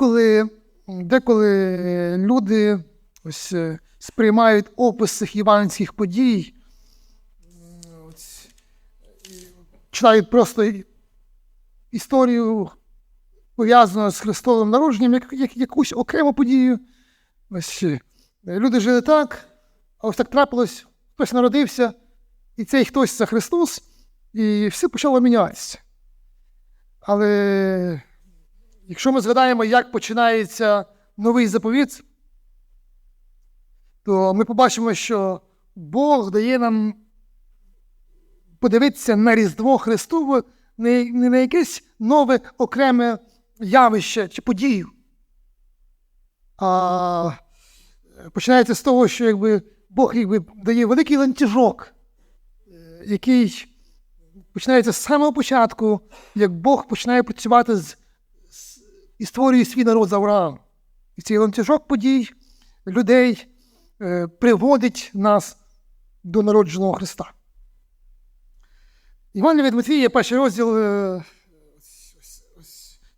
Деколи, деколи люди ось, е, сприймають опис цих іванських подій, ось, читають просто історію, пов'язану з Христовим народженням, як, як якусь окрему подію. Ось, е, люди жили так, а ось так трапилось, хтось народився, і цей хтось це Христос, і все почало мінятися. Але якщо ми згадаємо, як починається новий заповіт, то ми побачимо, що Бог дає нам подивитися на Різдво Христове не, на якесь нове окреме явище чи подію. А починається з того, що якби, Бог якби, дає великий ланцюжок, е, який починається з самого початку, як Бог починає працювати з, і створює свій народ з Авраам. І цей ланцюжок подій людей е, приводить нас до народженого Христа. Іван від Матвія, перший розділ е,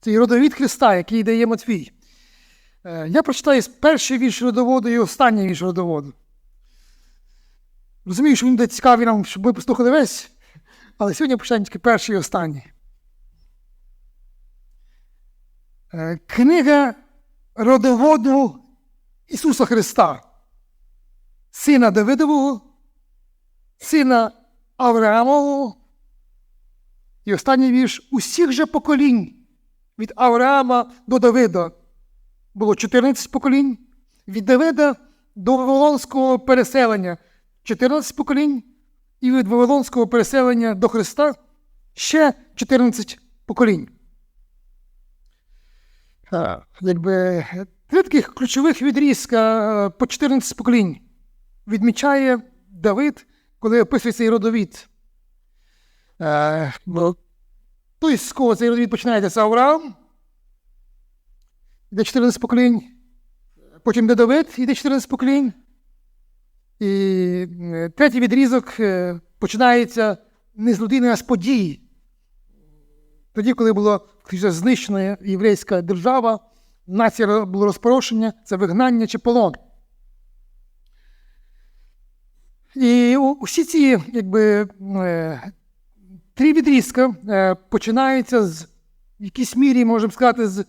цей родовід Христа, який дає Матвій. Е, Я прочитаю перший вірш родоводу і останній вірш родоводу. Розумію, що він буде цікавий нам, щоб ми послухали весь, але сьогодні почнемо тільки перший і останній. Е, Книга родоводу Ісуса Христа, сина Давидового, сина Авраамового. І останній вірш. Усіх же поколінь від Авраама до Давида було 14 поколінь, від Давида до Вавилонського переселення. 14 поколінь, і від Вавилонського переселення до Христа ще 14 поколінь. Якби три таких ключових відрізка е, по 14 поколінь відмічає Давид, коли описує цей родовід. Бо той, з кого цей родовід починається, це Авраам, йде 14 поколінь, потім йде Давид, йде 14 поколінь. І е, третій відрізок починається не з людини, а з подій. Тоді, коли була знищена єврейська держава, нація було розпорошення, це вигнання чи полон. І усі ці якби, е, три відрізка е, починаються з в якійсь мірі, можемо сказати, з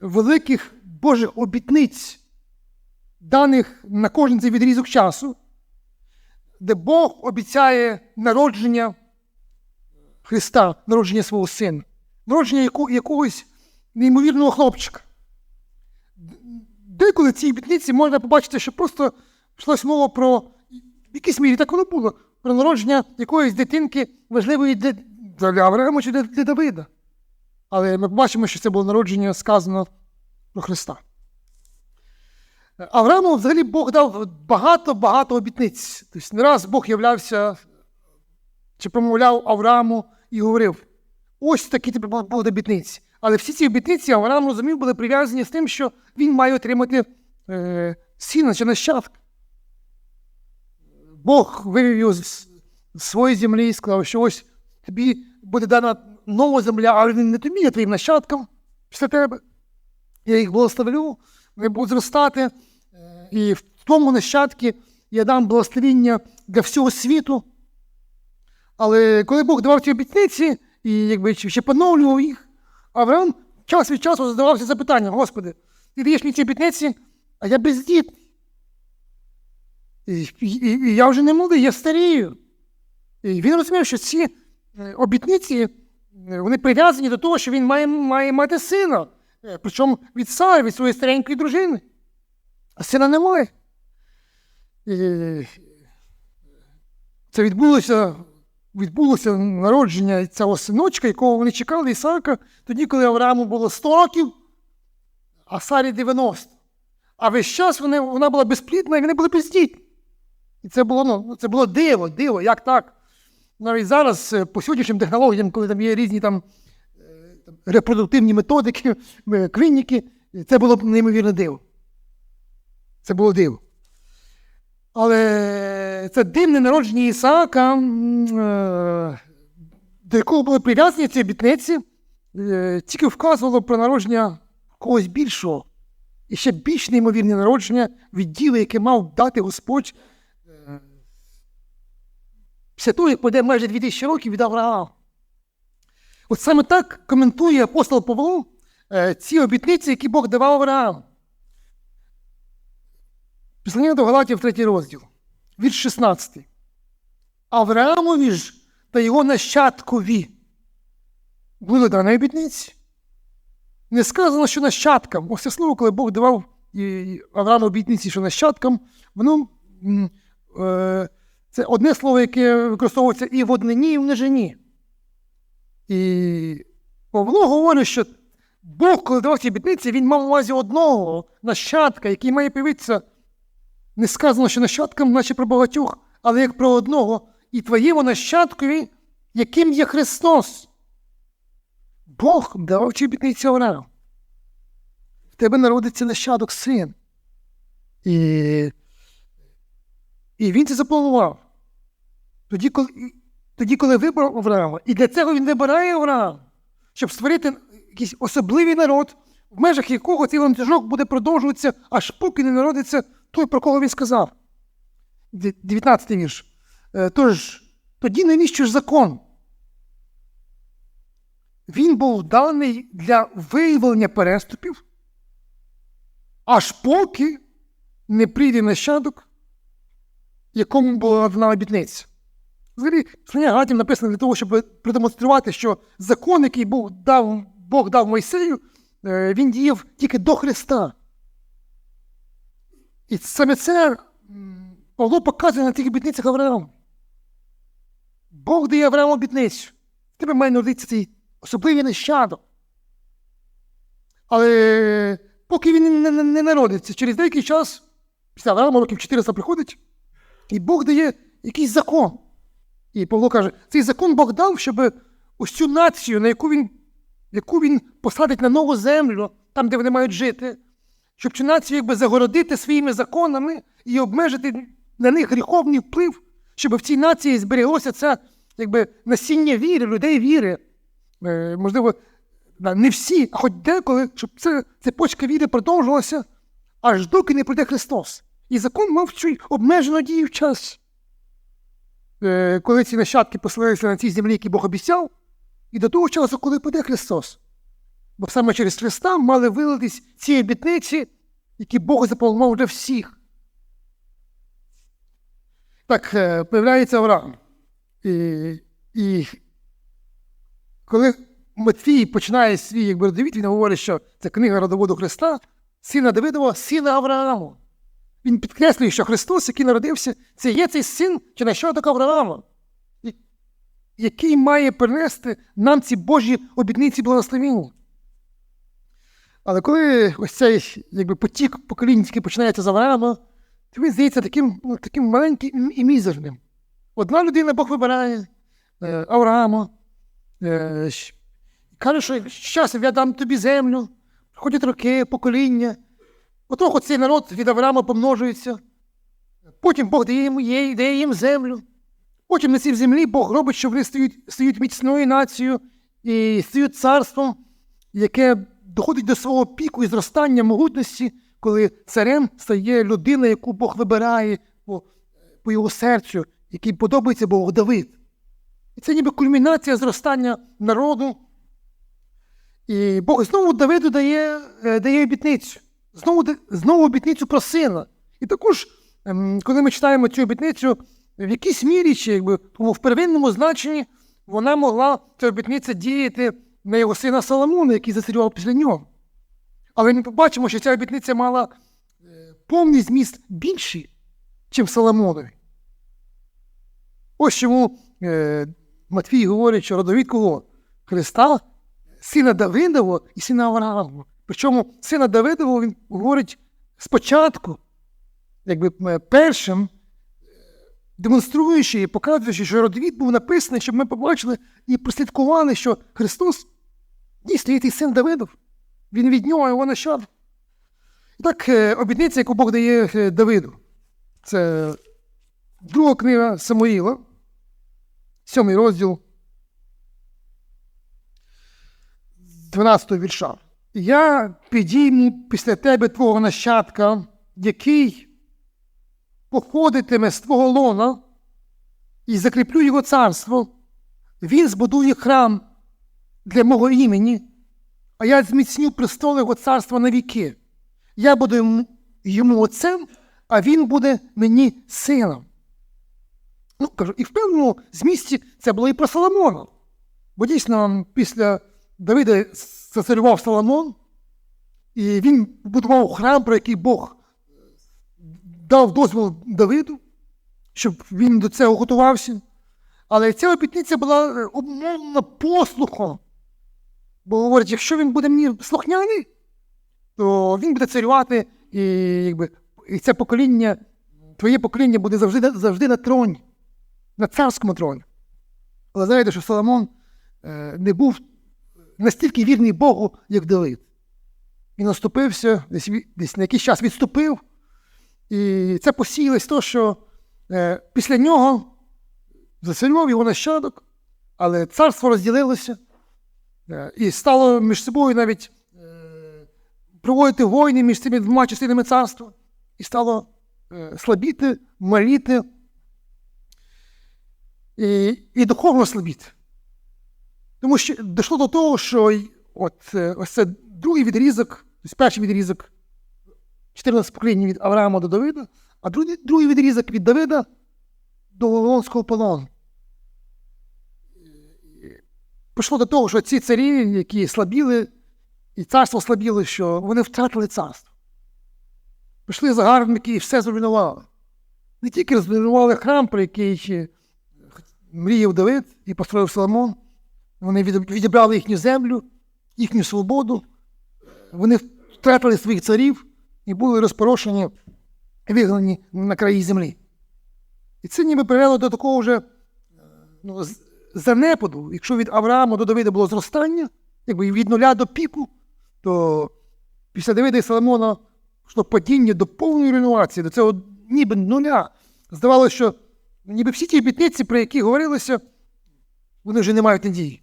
великих Божих обітниць, даних на кожен цей відрізок часу, де Бог обіцяє народження Христа, народження свого сина, народження якогось неймовірного хлопчика. Деколи в цій обітниці можна побачити, що просто йшлась мова про в якійсь мірі так воно було, про народження якоїсь дитинки важливої для, для Авраама чи для, для Давида. Але ми побачимо, що це було народження сказано про Христа. Аврааму взагалі Бог дав багато-багато обітниць. Тобто не раз Бог являвся чи промовляв Аврааму і говорив: ось такі тобі будуть обітниці. Але всі ці обітниці Авраам розумів, були прив'язані з тим, що він має отримати е, сина чи нащадка. Бог вивів його з своєї землі і сказав, що ось тобі буде дана нова земля, але не тобі, а твоїм нащадкам після тебе. Я їх благословлю, вони будуть зростати, е, і в тому нащадки я дам благословіння для всього світу. Але коли Бог давав ці обітниці і якби ще поновлював їх, Авраам час від часу задавався запитанням: Господи, ти даєш мені ці обітниці, а я бездітний. І, і, і я вже не молодий, я старію. І він розумів, що ці е, обітниці е, вони прив'язані до того, що він має, має мати сина. Е, Причому від Сари, від своєї старенької дружини. А сина немає. І це відбулося, відбулося народження цього синочка, якого вони чекали, Ісака, тоді, коли Аврааму було 100 років, а Сарі 90. А весь час вони, вона була безплідна і вони були бездітні. І це було ну, це було диво, диво, як так? Навіть зараз, е, по сьогоднішнім технологіям, коли там є різні там, е, репродуктивні методики, е, клініки, це було неймовірне диво. Це було диво. Але це дивне народження Ісаака, е, до якого були прив'язані ці обітниці, е, тільки вказувало про народження когось більшого. І ще більш неймовірне народження від діла, яке мав дати Господь е, після того, пройде майже 2000 років від Авраама. От саме так коментує апостол Павло ці обітниці, які Бог давав Аврааму. Післання до Галатів, третій розділ, вірш 16. Авраамові ж та його нащадкові були дані обітниці. Не сказано, що нащадкам. Ось це слово, коли Бог давав Аврааму обітниці, що нащадкам, воно е, це одне слово, яке використовується і в однині, і в множині. І Павло говорить, що Бог, коли давав ці обітниці, він мав на увазі одного нащадка, який має появитися. Не сказано, що нащадкам, наче про багатьох, але як про одного, і твоєму нащадкові, яким є Христос. Бог давав ці обітниці Аврааму. В тебе народиться нащадок син. І, і він це запланував. Тоді, коли, тоді, коли вибрав Авраама, і для цього він вибирає Авраама, щоб створити якийсь особливий народ, в межах якого цей ланцюжок буде продовжуватися, аж поки не народиться той, про кого він сказав. 19 вірш. Е, Тож, тоді навіщо ж закон? Він був даний для виявлення переступів, аж поки не прийде нащадок, якому була дана обітниця. Взагалі, Слання Галатів написано для того, щоб продемонструвати, що закон, який Бог дав, Бог дав Мойсею, е, він діяв тільки до Христа. І саме це Павло показує на тих обітницях Аврааму. Бог дає Аврааму обітницю. Тебе має народитися цей особливий нащадок. Але поки він не, не, не народиться, через деякий час, після Авраама років 400 приходить, і Бог дає якийсь закон. І Павло каже, цей закон Бог дав, щоб ось цю націю, на яку він, яку він посадить на нову землю, там, де вони мають жити, щоб цю націю якби загородити своїми законами і обмежити на них гріховний вплив, щоб в цій нації збереглося це якби, насіння віри, людей віри. Е, можливо, не всі, а хоч деколи, щоб ця цепочка віри продовжувалася, аж доки не прийде Христос. І закон мав цю обмежену дію в час. Е, коли ці нащадки поселилися на цій землі, які Бог обіцяв, і до того часу, коли прийде Христос. Бо саме через Христа мали вилитись ці обітниці, які Бог запланував для всіх. Так, е, появляється Авраам. І, і коли Матвій починає свій якби, родовід, він говорить, що це книга родоводу Христа, сина Давидова, сина Аврааму. Він підкреслює, що Христос, який народився, це є цей син чи нащадок Авраама, який має принести нам ці Божі обітниці благословіння. Але коли ось цей якби, потік поколінський починається з Авраама, то він здається таким, ну, таким маленьким і мізерним. Одна людина Бог вибирає е, Авраама, е, каже, що з часом я дам тобі землю, проходять роки, покоління. Отого цей народ від Авраама помножується. Потім Бог дає їм, їй- дає їм землю. Потім на цій землі Бог робить, що вони стають, стають міцною нацією і стають царством, яке доходить до свого піку і зростання могутності, коли царем стає людина, яку Бог вибирає по, по його серцю, який подобається Богу Давид. І це ніби кульмінація зростання народу. І Бог знову Давиду дає, е, дає обітницю. Знову, знову обітницю про сина. І також, ем, коли ми читаємо цю обітницю, в якійсь мірі, чи якби тому в первинному значенні, вона могла ця обітниця діяти на його сина Соломона, який зацарював після нього. Але ми побачимо, що ця обітниця мала е, повний зміст більший, ніж Соломонові. Ось чому е, Матвій говорить, що родовід кого? Христа, сина Давидового і сина Авраамова. Причому сина Давидового він говорить спочатку, якби е, першим, демонструючи і показуючи, що родовід був написаний, щоб ми побачили і прослідкували, що Христос дійсно є син Давидов. Він від нього його нащадок. І так, е, обітниця, яку Бог дає е, Давиду. Це друга книга Самуїла, сьомий розділ 12 вірша. Я підійму після тебе твого нащадка, який походитиме з твого лона, і закріплю його царство. Він збудує храм для мого імені, а я зміцню престол його царства на віки. Я буду йому, отцем, а він буде мені сином. Ну, кажу, і в певному змісті це було і про Соломона. Бо дійсно, після Давида зацарював Соломон, і він будував храм, про який Бог дав дозвіл Давиду, щоб він до цього готувався. Але ця обітниця була е, обмовлена послухом. Бо говорить, якщо він буде мені слухняний, то він буде царювати, і, якби, і це покоління, твоє покоління буде завжди, завжди на троні, на царському троні. Але знаєте, що Соломон е, не був настільки вірний Богу, як Давид. Він наступився, десь, десь на якийсь час відступив, і це посіялось то, що е, після нього зацарював його нащадок, але царство розділилося, і стало між собою навіть е, проводити війни між цими двома частинами царства, і стало е, слабіти, маліти і, і духовно слабіти. Тому що дійшло до того, що от, е, ось це другий відрізок, тобто перший відрізок 14 поколінь від Авраама до Давида, а другий, другий відрізок від Давида до Вавилонського полону. Пішло до того, що ці царі, які слабіли, і царство слабіло, що вони втратили царство. Пішли загарбники і все зруйнували. Не тільки зруйнували храм, про який мріяв Давид і построїв Соломон, вони відібрали їхню землю, їхню свободу, вони втратили своїх царів і були розпорошені, вигнані на краї землі. І це ніби привело до такого вже ну, занепаду. Якщо від Авраама до Давида було зростання, якби від нуля до піку, то після Давида і Соломона йшло падіння до повної руйнації, до цього ніби нуля. Здавалося, що ніби всі ті обітниці, про які говорилося, вони вже не мають надії.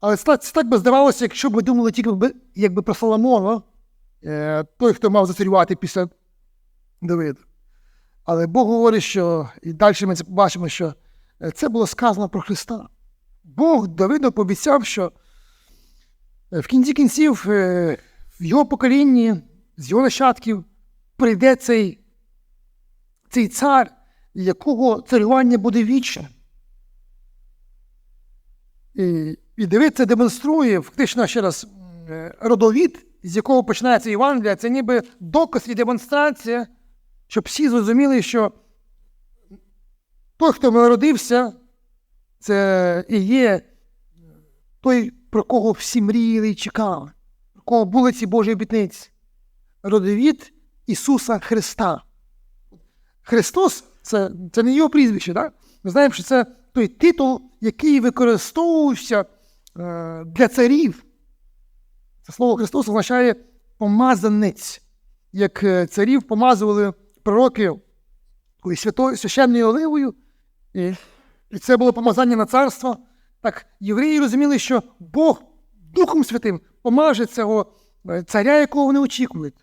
Але це так, би здавалося, якщо б ми думали тільки би- якби про Соломона, е, той, хто мав зацарювати після Давида. Але Бог говорить, що і далі ми це побачимо, що це було сказано про Христа. Бог Давиду пообіцяв, що е, в кінці кінців е, в його поколінні, з його нащадків, прийде цей, цей цар, якого царювання буде вічне. І, і Давид це демонструє, фактично ще раз, е, родовід, з якого починається Євангелія, це ніби доказ і демонстрація, щоб всі зрозуміли, що той, хто народився, це і є той, про кого всі мріяли і чекали, про кого були ці Божі обітниці. Родовід Ісуса Христа. Христос це, це не його прізвище, так? Ми знаємо, що це той титул, який використовувався е, для царів. Це слово Христос означає помазанець, як е, царів помазували пророків такою святою священною оливою, і, і це було помазання на царство. Так євреї розуміли, що Бог Духом Святим помаже цього е, царя, якого вони очікують.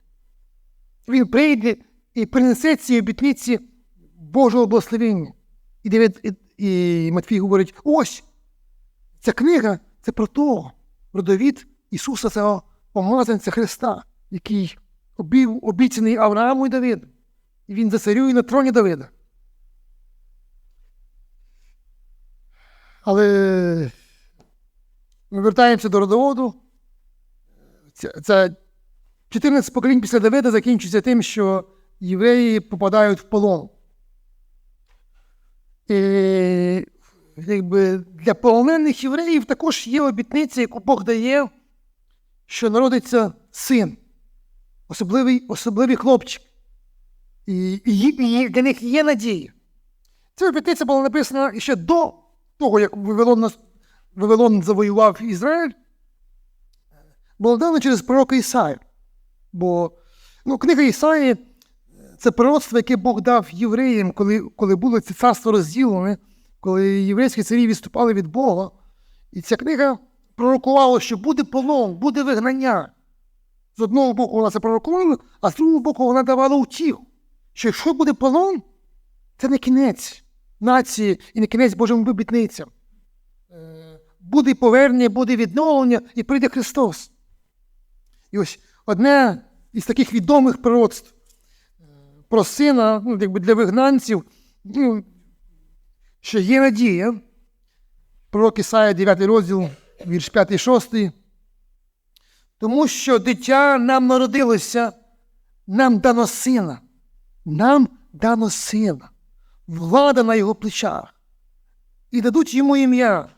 Він прийде і принесе ці обітниці Божого благословення. І, Давид, і, і Матвій говорить: ось ця книга це про того, родовід Ісуса, цього помазанця Христа, який обіцяний Аврааму і Давиду. І він зацарює на троні Давида. Але ми вертаємося до родоводу. Це, це 14 поколінь після Давида закінчується тим, що євреї попадають в полон. І якби, для полонених євреїв також є обітниця, яку Бог дає, що народиться син, особливий, особливий хлопчик. І, і, і для них є надія. Ця обітниця була написана ще до того, як Вавилон, Вавилон завоював Ізраїль, була дана через пророка Ісаю. Бо ну, книга Ісаї це пророцтво, яке Бог дав євреям, коли, коли було це царство розділене, коли єврейські царі відступали від Бога. І ця книга пророкувала, що буде полон, буде вигнання. З одного боку вона це пророкувала, а з другого боку вона давала утіху, що якщо буде полон, це не кінець нації і не кінець Божим вибітницям. Е, Буде повернення, буде відновлення і прийде Христос. І ось одне із таких відомих пророцтв е, про сина, ну, якби для вигнанців, ну, що є надія. Пророк Ісая, 9 розділ, вірш 5 6. Тому що дитя нам народилося, нам дано сина. Нам дано сина, влада на його плечах. І дадуть йому ім'я,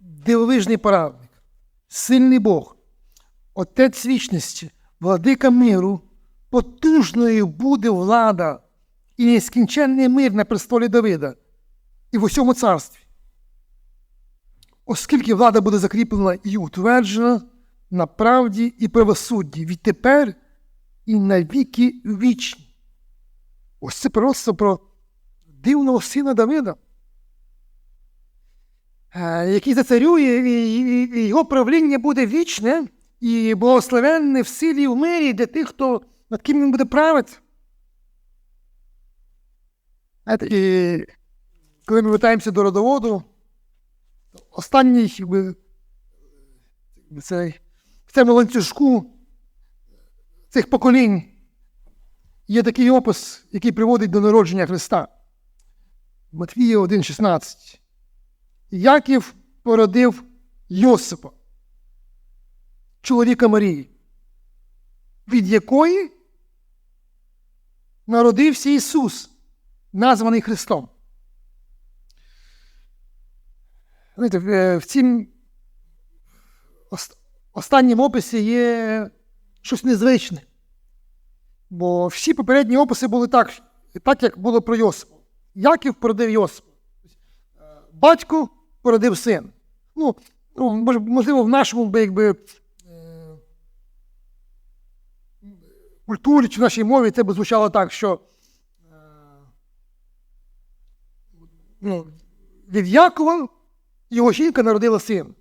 дивовижний порадник, сильний Бог, Отець вічності, владика миру, потужною буде влада і нескінченний мир на престолі Давида і в усьому царстві. Оскільки влада буде закріплена і утверджена на правді і правосудді відтепер і на віки вічні. Ось це просто про дивного сина Давида, е, який зацарює, і, його правління буде вічне і благословенне в силі і в мирі для тих, хто над ким він буде правити. І коли ми вертаємося до родоводу, останній якби, цей, в цьому ланцюжку цих поколінь є такий опис, який приводить до народження Христа. Матвія 1,16. Яків породив Йосипа, чоловіка Марії, від якої народився Ісус, названий Христом. Знаєте, в, в цім ост- останньому описі є щось незвичне. Бо всі попередні описи були так, так як було про Йосипа. Яків породив Йосипа. Батько породив син. Ну, ну, можливо, в нашому би, якби, е, культурі чи в нашій мові це б звучало так, що е, ну, від Якова його жінка народила син.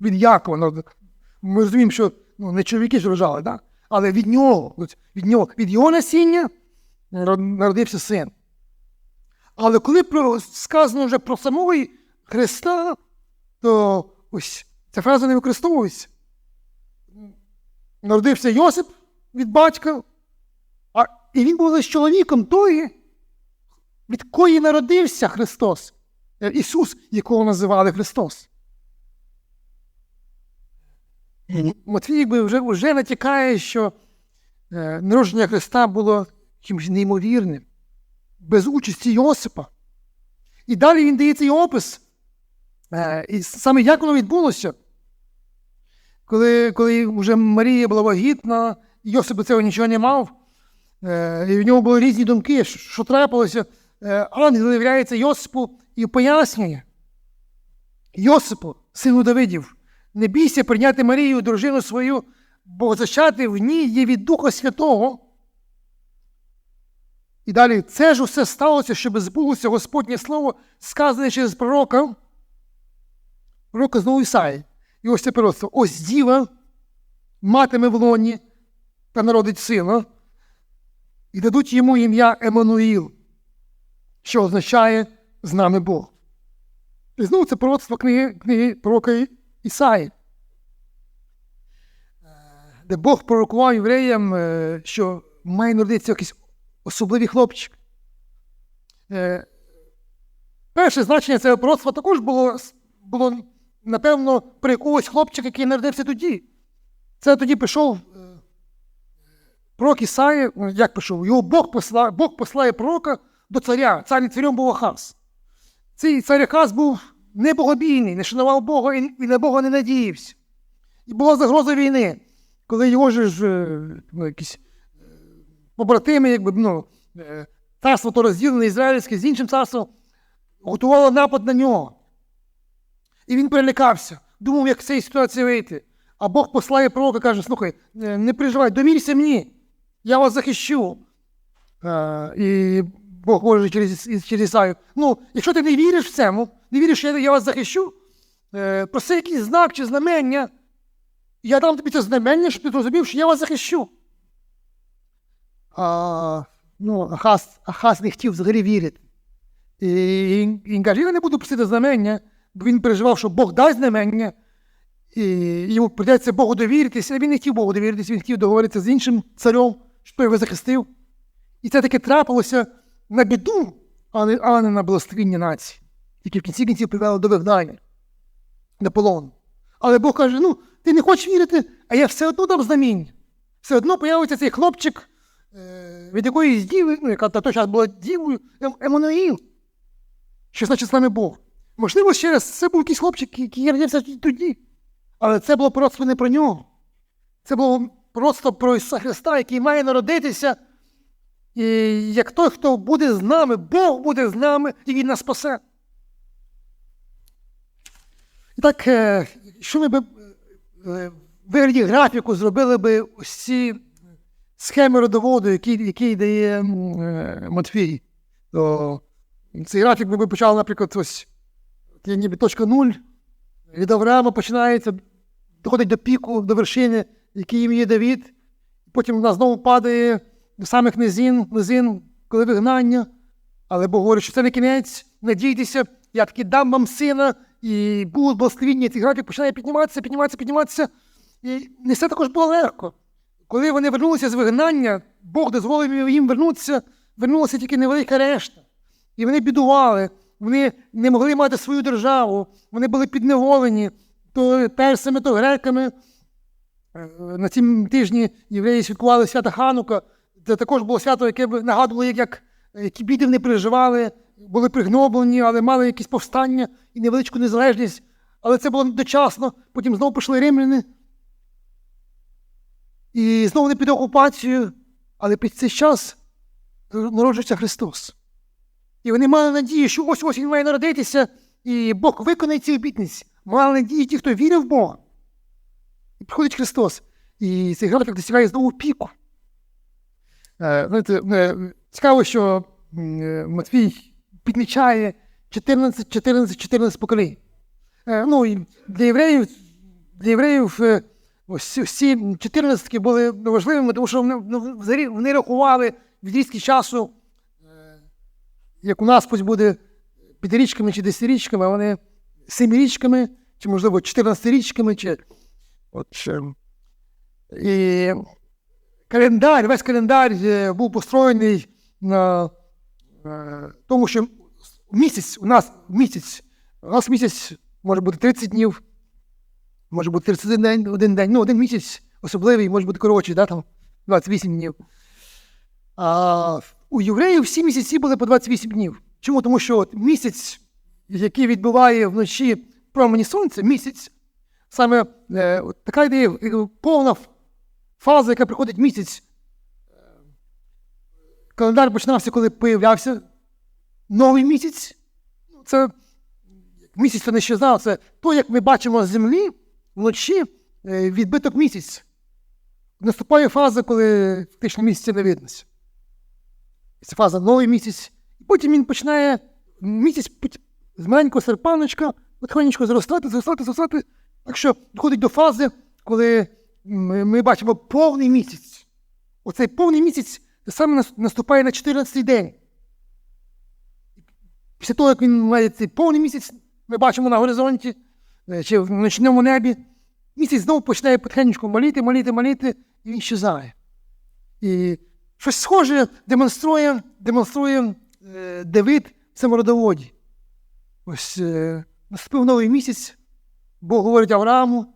Від Якова народила. Ми розуміємо, що ну, не чоловіки ж рожали, так? але від нього, від нього, від його насіння народився син. Але коли про, сказано вже про самого Христа, то ось ця фраза не використовується. Народився Йосип від батька, а, і він був лише чоловіком тої, від кої народився Христос, Е, Ісус, якого називали Христос. Матвій якби вже, вже натякає, що е, народження Христа було чимось неймовірним, без участі Йосипа. І далі він дає цей опис. Е, і саме як воно відбулося, коли, коли вже Марія була вагітна, Йосип до цього нічого не мав, е, і в нього були різні думки, що, трапилося. Е, ангел виявляється Йосипу і пояснює. Йосипу, сину Давидів, не бійся прийняти Марію, дружину свою, бо зачати в ній є від Духа Святого. І далі це ж усе сталося, щоб збулося Господнє Слово, сказане через пророка. Пророка знову Ісаї. І ось це просто. Ось діва матиме в лоні та народить сина, і дадуть йому ім'я Еммануїл, що означає з нами Бог. І знову це пророцтво книги, книги пророка Ісаї, де Бог пророкував євреям, е, що має народитися якийсь особливий хлопчик. Е, Перше значення цього пророцтва також було, було, напевно, про якогось хлопчика, який народився тоді. Це тоді пішов е, пророк Ісаї, як пішов, його Бог посилає, Бог посилає пророка до царя. Цар і царем був Ахаз. Цей цар Ахаз був небогобійний, не шанував Бога і на Бога не надіявся. І була загроза війни, коли його ж е, ну, якісь побратими, якби, ну, е, царство то розділене ізраїльське з іншим царством, готувало напад на нього. І він перелякався, думав, як з цієї ситуації вийти. А Бог послає пророка каже: слухай, е, не переживай, довірся мені, я вас захищу. Е, і Бог говорить через, через Ісаю, ну, якщо ти не віриш в цьому, не віриш, що я, я вас захищу, проси якийсь знак чи знамення, Я дам тобі це знамення, щоб ти зрозумів, що я вас захищу. А, ну, Ахаз, Ахаз не хотів взагалі вірити. І він, він каже, я не буду просити знамення, бо він переживав, що Бог дасть знамення, і йому прийдеться Богу довіритися. А він не хотів Богу довіритися, він хотів договоритися з іншим царем, щоб його захистив. І це таки трапилося на біду, але, але не на благословіння нації, які в кінці кінців привело до вигнання, до полону. Але Бог каже: ну, ти не хочеш вірити, а я все одно дам знаміння. Все одно появиться цей хлопчик від якоїсь діви, ну, яка на той час була дівою, Ем- Еммануїл, що значить з нами Бог. Можливо, ще раз, це був якийсь хлопчик, який родився тоді. Але це було просто не про нього. Це було просто про Ісуса Христа, який має народитися. І як той, хто буде з нами, Бог буде з нами, і Він нас спасе. І так, е, що ми б е, в вигляді графіку зробили би ось ці схеми родоводу, які, які дає е, Матфій. То цей графік ми почали, наприклад, ось ніби точка нуль. Від Авраама починається, доходить до піку, до вершини, який їм є Давід. Потім вона знову падає до самих низин, низин, коли вигнання. Але Бог говорить, що це не кінець, надійтеся, я таки дам вам сина, і будуть благословіння, цей графік починає підніматися, підніматися, підніматися. І не все також було легко. Коли вони вернулися з вигнання, Бог дозволив їм вернутися, вернулася тільки невелика решта. І вони бідували, вони не могли мати свою державу, вони були підневолені то персами, то греками. Е, На цім тижні євреї святкували свято Ханука. Це також було свято, яке нагадувало, як, як які біди вони переживали, були пригноблені, але мали якісь повстання і невеличку незалежність. Але це було дочасно. Потім знову пішли римляни. І знову не під окупацією, але під цей час народжується Христос. І вони мали надію, що ось ось він має народитися, і Бог виконає ці обітниці. Мали надію ті, хто вірив в Бога. І приходить Христос. І цей графік досягає знову піку. Е, знаєте, е, цікаво, що е, Матвій підмічає 14, 14, 14 поколінь. Ну, і для євреїв, для євреїв ось ці- ці 14 були важливими, тому що вони, ну, взагалі вони рахували відрізки часу, е, як у нас пусть буде п'ятирічками чи десятирічками, а вони семирічками, чи, можливо, 14-річками, чи от. І календар, весь календар е, був построєний на е, тому, що місяць у нас місяць, у нас місяць може бути 30 днів, може бути 31 день, один день, ну, один місяць особливий, може бути коротший, да, там 28 днів. А у євреїв всі місяці були по 28 днів. Чому? Тому що місяць, який відбиває вночі промені сонця, місяць, саме е, така йде е, повна фаза, яка приходить місяць. Календар починався, коли появлявся новий місяць. Ну, Це місяць це не щезав, це то, як ми бачимо з землі вночі е, відбиток місяць. Наступає фаза, коли фактично місяця не виднося. Це фаза новий місяць. І потім він починає місяць з маленького серпаночка потихонечку зростати, зростати, зростати. Так що доходить до фази, коли ми, ми бачимо повний місяць. Оцей повний місяць саме наступає на 14-й день. Після того, як він має цей повний місяць, ми бачимо на горизонті чи в ночному небі, місяць знову починає потихеньку маліти, маліти, маліти, і він щезає. І щось схоже демонструє, демонструє е, Давид в цьому родоводі. Ось е, наступив новий місяць, Бог говорить Аврааму,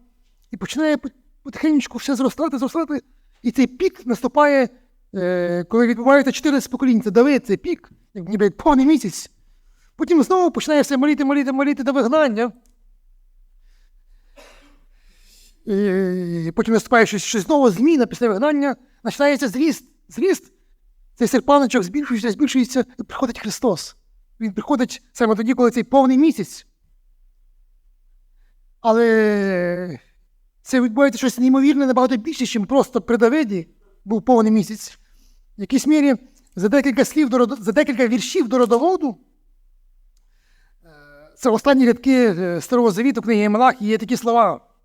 і починає пот- потихеньку все зростати, зростати. І цей пік наступає, е, коли відбувається 14 поколінь. Це Давид, цей пік, ніби як повний місяць. Потім знову починає все маліти, маліти, маліти до вигнання. І потім наступає щось, знову зміна після вигнання, починається зріст. Зріст. Цей серпаночок збільшується, збільшується, і приходить Христос. Він приходить саме тоді, коли цей повний місяць. Але це відбувається щось неймовірне, набагато більше, ніж просто при Давиді був повний місяць. В якійсь мірі за декілька слів за декілька віршів до родоводу. е, Це останні рядки е, Старого Завіту, книги Малахії, є такі слова.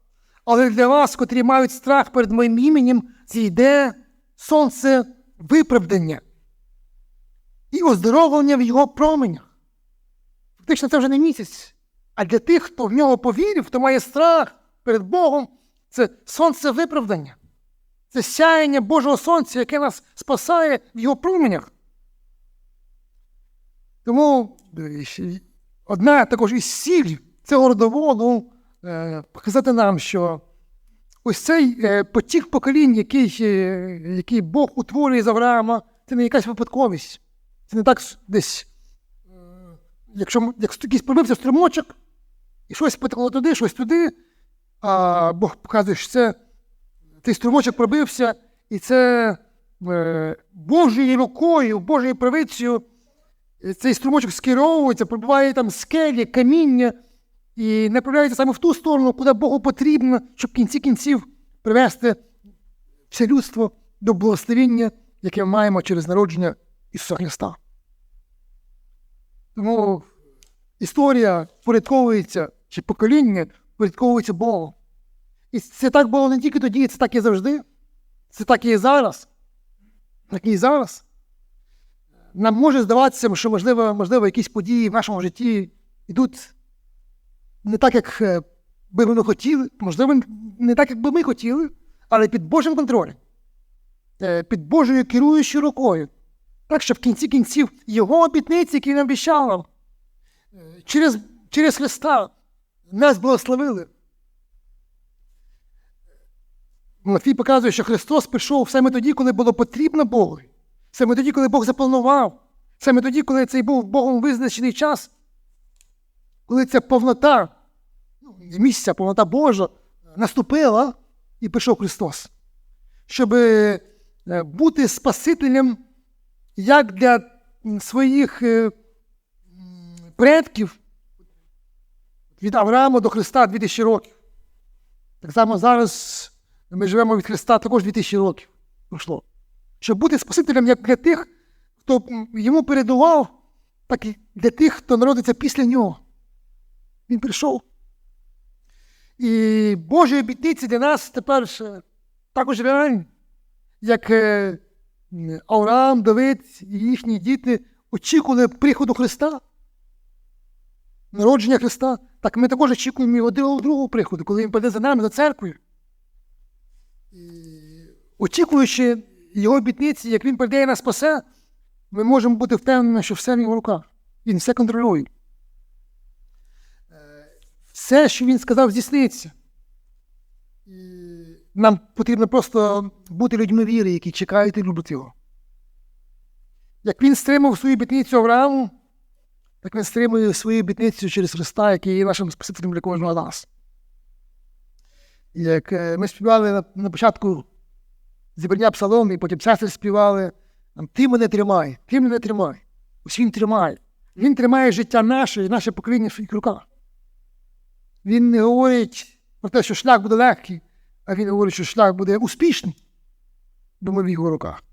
Але для вас, котрі мають страх перед моїм іменем, зійде сонце виправдання і оздоровлення в його променях. Фактично, це вже не місяць. А для тих, хто в нього повірив, хто має страх перед Богом, це сонце виправдання. Це сяяння Божого Сонця, яке нас спасає в його променях. Тому одна також із сіль цього родоводу показати нам, що ось цей е, потік поколінь, який, е, який Бог утворює з Авраама, це не якась випадковість. Це не так десь, е, якщо як якийсь пробився струмочок, і щось потекло туди, щось туди, а Бог показує, що це цей струмочок пробився, і це е, Божою рукою, Божою правицею е, цей струмочок скеровується, пробиває там скелі, каміння і направляється саме в ту сторону, куди Богу потрібно, щоб в кінці кінців привести все людство до благословення, яке ми маємо через народження Ісуса Христа. Тому історія впорядковується, чи покоління впорядковується Богом. І це так було не тільки тоді, це так і завжди. Це так і зараз. Так і зараз. Нам може здаватися, що можливо, можливо, якісь події в нашому житті йдуть не так, як е, би ми хотіли, можливо, не так, як би ми хотіли, але під Божим контролем, е, під Божою керуючою рукою. Так, щоб в кінці кінців його обітниці, які він обіцяв нам, е, через, через Христа нас благословили. Матвій показує, що Христос прийшов саме тоді, коли було потрібно Богу. Саме тоді, коли Бог запланував. Саме тоді, коли цей був Богом визначений час, коли ця повнота, ну, місця, повнота Божа наступила і прийшов Христос. Щоб е, бути Спасителем як для своїх е, предків від Авраама до Христа 2000 років. Так само зараз ми живемо від Христа також 2000 років пройшло. Щоб бути Спасителем як для тих, хто йому передував, так і для тих, хто народиться після нього. Він прийшов. І Божі обітниці для нас тепер також реальні, як е, Авраам, Давид і їхні діти очікували приходу Христа, народження Христа, так ми також очікуємо його другого другого приходу, коли він прийде за нами, за церквою. Очікуючи його обітниці, як він прийде і нас спасе, ми можемо бути впевнені, що все в його руках. Він все контролює. Все, що він сказав, здійсниться. Нам потрібно просто бути людьми віри, які чекають і люблять його. Як він стримав свою обітницю Аврааму, так він стримує свою обітницю через Христа, який є нашим Спасителем для кожного нас. Як е, ми співали на, на початку зібрання псалом, і потім сестри співали, ти мене тримай, ти мене тримай. Ось він тримає. Він тримає життя наше і наше покоління в своїх руках. Він не говорить про те, що шлях буде легкий, а він говорить, що шлях буде успішний, бо ми в його руках.